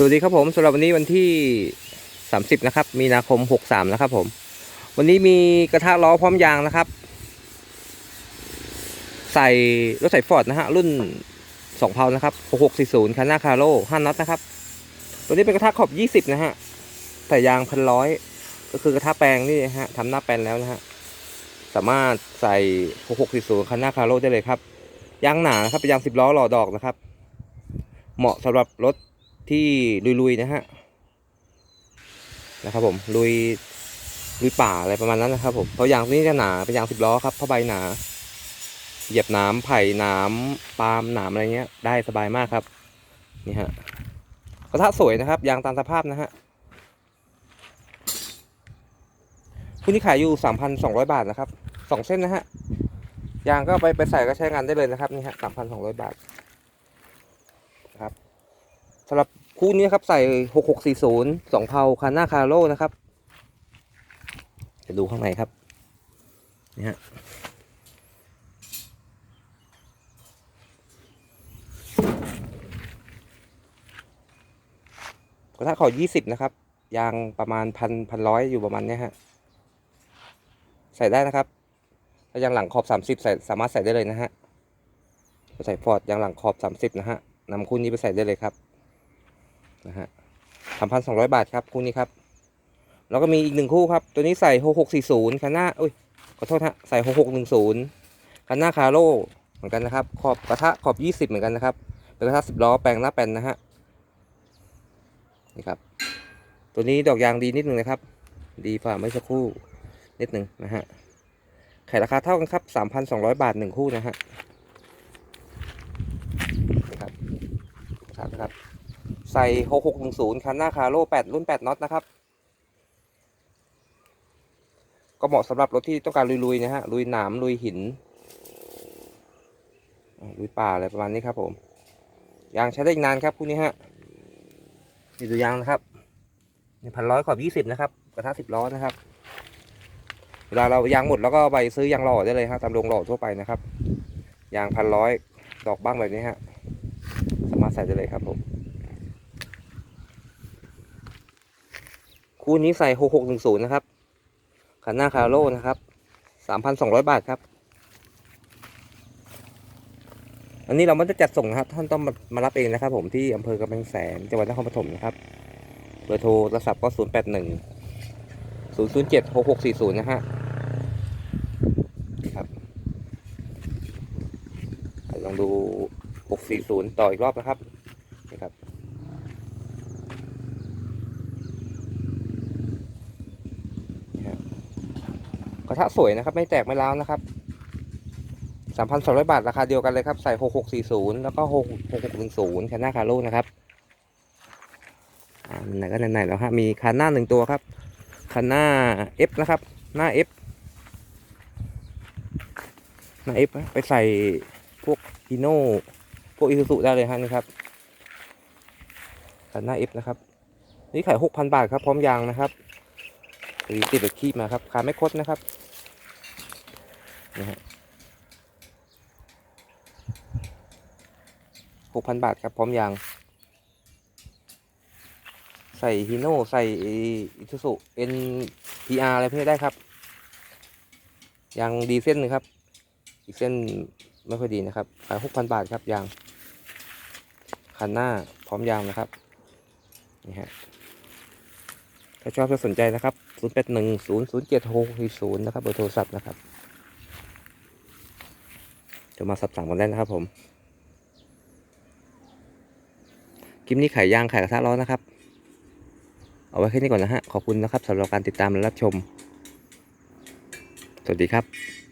สวัสดีครับผมสำหรับวันนี้วันที่ 30 นะครับ มีนาคม 63 นะครับผม วันนี้มีกระทะล้อพร้อมยางนะครับ ใส่รถใส่ฟอร์ดนะฮะรุ่น 2 เพานะครับ 6640คันหน้าคาโร่5น็อตนะครับ ตัวนี้เป็นกระทะขอบ 20 นะฮะใส่ยางพันร้อยก็คือกระทะแปลงนี่ฮะทำหน้าแปลนแล้วนะฮะสามารถใส่6640คันหน้าคาโร่ได้เลยครับยางหนาครับเป็นยาง10ล้อหล่อดอกนะครับ เหมาะสำหรับรถ ที่ลุยๆนะฮะนะครับผมลุยลุยป่าอะไรประมาณนั้นนะครับผมเพราะยางนี้จะหนาเป็นยางสิบล้อครับผ้าใบหนา เหยียบหน้ำไผ่หน้ำปาล์มหนามอะไรเงี้ย ได้สบายมากครับ นี่ฮะกระทะสวยนะครับยางตามสภาพนะฮะคู่นี้ขายอยู่สามพันสองร้อยบาทนะครับสองเส้นนะฮะยางก็ไปไปใส่ก็ใช้งานได้เลยนะครับนี่ฮะสามพันสองร้อยบาทครับสำหรับ คู่นี้ครับใส่6640 2เพาคันหน้าคาโร่นะครับจะดูข้างในครับนี่ฮะกระทะขอ20นะครับ ยางประมาณพันพันร้อยอยู่ประมาณเนี้ยฮะ ใส่ได้นะครับ ถ้ายางหลังขอบ30ใส่สามารถใส่ได้เลยนะฮะใส่ฟอร์ดยางหลังขอบ30นะฮะนำคู่นี้ไปใส่ได้เลยครับ นะฮะสามพันสองร้อยบาทครับคู่นี้ครับแล้วก็มีอีกหนึ่งคู่ครับ ตัวนี้ใส่หกหกสี่ศูนย์คันหน้าอุ้ยขอโทษฮะใส่หกหกหนึ่งศูนย์คันหน้าคาโร่เหมือนกันนะครับ ขอบกระทะขอบยี่สิบเหมือนกันนะครับ เป็นกระทะสิบล้อแปลงหน้าแปลนนะฮะนี่ครับ ตัวนี้ดอกยางดีนิดนึงนะครับ ดีฝ่าไม่สักคู่นิดนึงนะฮะขายราคาเท่ากันครับสามพันสองร้อยบาทหนึ่งคู่นะฮะนี่ครับครับ ใส่ 6610 คันหน้าคาโร่8รุ่น 8น็อตนะครับ ก็เหมาะสำหรับรถที่ต้องการลุยๆนะฮะ ลุยหนาม ลุยหิน ลุยป่าอะไรประมาณนี้ครับผม ยางใช้ได้อีกนานครับคู่นี้ฮะนี่ตัวยางนะครับนี่พันร้อยขอบยี่สิบนะครับ กระทะสิบล้อนะครับ เวลาเรายางหมดแล้วก็ไปซื้อยางหล่อได้เลยฮะตามโรงหล่อทั่วไปนะครับ ยางพันร้อยดอกบ้างแบบนี้ฮะ สามารถใส่ได้เลยครับผม คู่นี้ใส่6610นะครับคันหน้าคาโร่นะครับ3,200บาทครับ อันนี้เราไม่ได้จัดส่งนะครับ ท่านต้องมามารับเองนะครับ ผมที่อำเภอกำแพงแสนจังหวัดนครปฐมนะครับเบอร์โทรโทรศัพท์ก็081 007 6640นะฮะครับลองดู640ต่ออีกรอบนะครับนี่ครับ กระทะสวยนะครับ ไม่แตกไม่ร้าวนะครับสามพันสองร้อยบาท ราคาเดียวกันเลยครับ ใส่หกหกสี่ศูนย์แล้วก็หกหกหกหนึ่งศูนย์คันหน้าคาโร่นะครับอ่าไหนก็ไหนๆแล้วฮะมีคันหน้าหนึ่งตัวครับคันหน้า F นะครับ หน้า F หน้า F ไปใส่พวกอีโน่พวกอีซูซุได้เลยฮะนี่ครับคันหน้า F นะครับ นี่ขายหกพันบาทครับ พร้อมยางนะครับ ตีติดแบบคีบมาครับขาไม่คดนะครับนะฮะหกพันบาทครับพร้อมยาง ใส่ฮีโน่ใส่อิทูสุเอ็นพีอาร์อะไรพวกนี้ได้ครับ ยางดีเส้นหนึงครับ อีกเส้นไม่ค่อยดีนะครับขายหกพันบาทครับยางคันหน้าพร้อมยางนะครับนี่ฮะ ถ้าชอบถ้าสนใจนะครับ 0 8 1 0 0 7 6 0นะครับเบอร์โทรศัพท์นะครับจะมาสับสั่งกันได้นะครับผมคลิปนี้ขายยางขายกระทะร้อนนะครับ เอาไว้แค่นี้ก่อนนะฮะ ขอบคุณนะครับสำหรับการติดตามและรับชม สวัสดีครับ